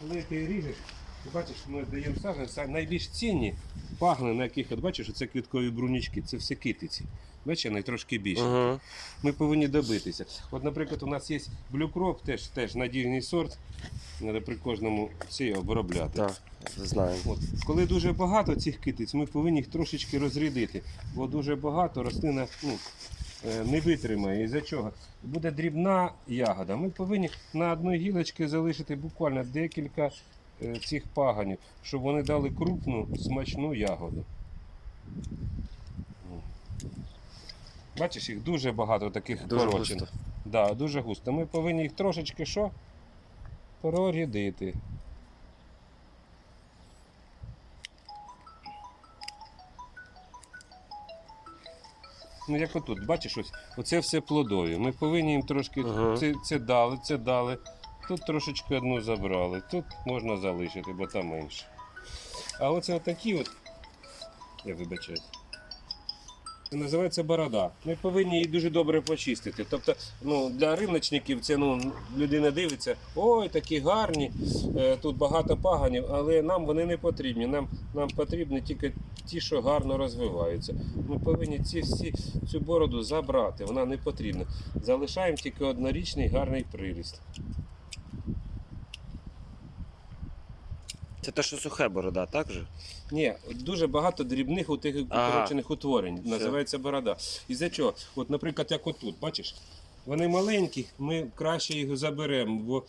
коли ти ріжеш, ти бачиш, ми даємо сажен, найбільш цінні пагни, на яких от бачиш, це квіткові брунічки, це все китиці. Бачиш, вони трошки більше. Угу. Ми повинні добитися. От, наприклад, у нас є блюкроп, теж, теж надійний сорт. Треба при кожному цей обробляти. Так, знаю. От. Коли дуже багато цих китиць, ми повинні їх трошечки розрядити, бо дуже багато рослина ну, не витримає. Із-за чого? Буде дрібна ягода. Ми повинні на одній гілочці залишити буквально декілька е, цих паганів, щоб вони дали крупну смачну ягоду. Бачиш, їх дуже багато таких Дуже корочин. густо. Да, дуже густо. Ми повинні їх трошечки що? Прорядити. Ну, як отут, бачиш, ось, оце все плодові. Ми повинні їм трошки. Ага. Це, це дали, це дали. Тут трошечки одну забрали. Тут можна залишити, бо там менше. А оце отакі от. Я вибачаюсь. Це називається борода. Ми повинні її дуже добре почистити. Тобто, ну, для риночників це ну, людина дивиться, ой, такі гарні, е, тут багато паганів, але нам вони не потрібні. Нам, нам потрібні тільки ті, що гарно розвиваються. Ми повинні ці всі цю бороду забрати, вона не потрібна. Залишаємо тільки однорічний гарний приріст. Це те, що сухе борода, так же? Ні, дуже багато дрібних у тих Ага. укорочених утворень. Все. Називається борода. І за чого? От, наприклад, як отут, бачиш? Вони маленькі, ми краще їх заберемо, бо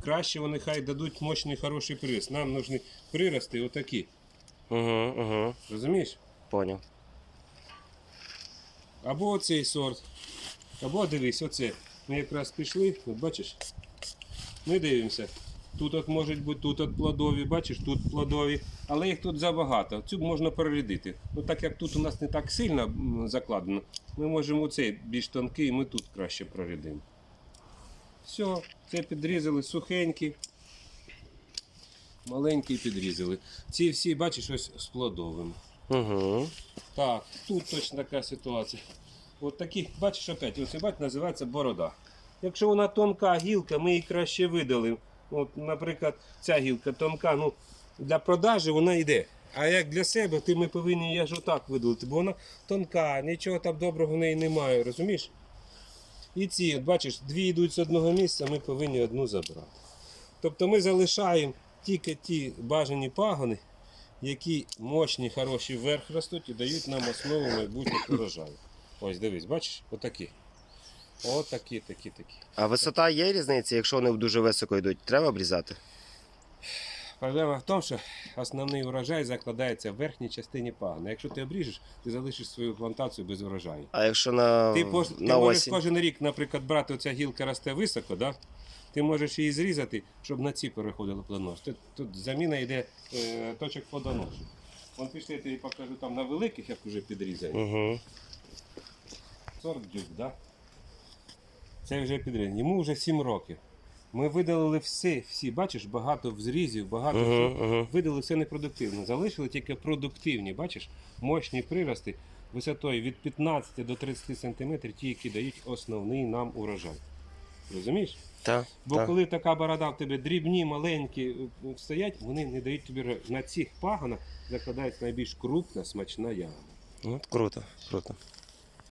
краще вони хай дадуть мощний хороший прирост. Нам нужні прирости отакі. Угу, угу. Розумієш? Поняв. Або оцей сорт. Або дивись, оце. Ми якраз пішли, от бачиш? Ми дивимося. Тут от можуть бути, тут от плодові, бачиш, тут плодові, але їх тут забагато. Цю можна перерядити. Ну так як тут у нас не так сильно закладено, ми можемо оцей більш тонкий, ми тут краще прорядимо. Все, це підрізали сухенькі. Маленький підрізали. Ці всі, бачиш, ось з плодовими. Угу. Так, тут точно така ситуація. От такі, бачиш, опять, ось бачиш, називається борода. Якщо вона тонка гілка, ми її краще видалимо. От, наприклад, ця гілка тонка, ну, для продажі вона йде. А як для себе, ти ми повинні її аж отак видалити, бо вона тонка, нічого там доброго в неї немає, розумієш? І ці, от бачиш, дві йдуть з одного місця, ми повинні одну забрати. Тобто ми залишаємо тільки ті бажані пагони, які мощні, хороші вверх ростуть і дають нам основу майбутніх урожаю. Ось дивись, бачиш, отакі. Отакі, такі, такі. А висота є різниця, якщо вони дуже високо йдуть, треба обрізати? Проблема в тому, що основний урожай закладається в верхній частині пагона. Якщо ти обріжеш, ти залишиш свою плантацію без урожаю. А якщо на, Ти, пож- ти на можеш осінь? кожен рік, наприклад, брати оця гілка росте високо, да? ти можеш її зрізати, щоб на ці переходили плодонос. Тут, тут заміна йде е, точок плодоносу. Вон пішли, я тобі покажу там на великих, як вже підрізані. Угу. Сорт дюк, да? Це вже підрізані. Йому вже 7 років. Ми видалили все, всі, бачиш, багато взрізів, багато Угу, всього. угу. Видали все непродуктивно. Залишили тільки продуктивні, бачиш, мощні прирости висотою від 15 до 30 см, ті, які дають основний нам урожай. Розумієш? Так, Бо так. коли така борода в тебе дрібні, маленькі е, стоять, вони не дають тобі на цих паганах закладається найбільш крупна, смачна ягода. Ну, круто, круто.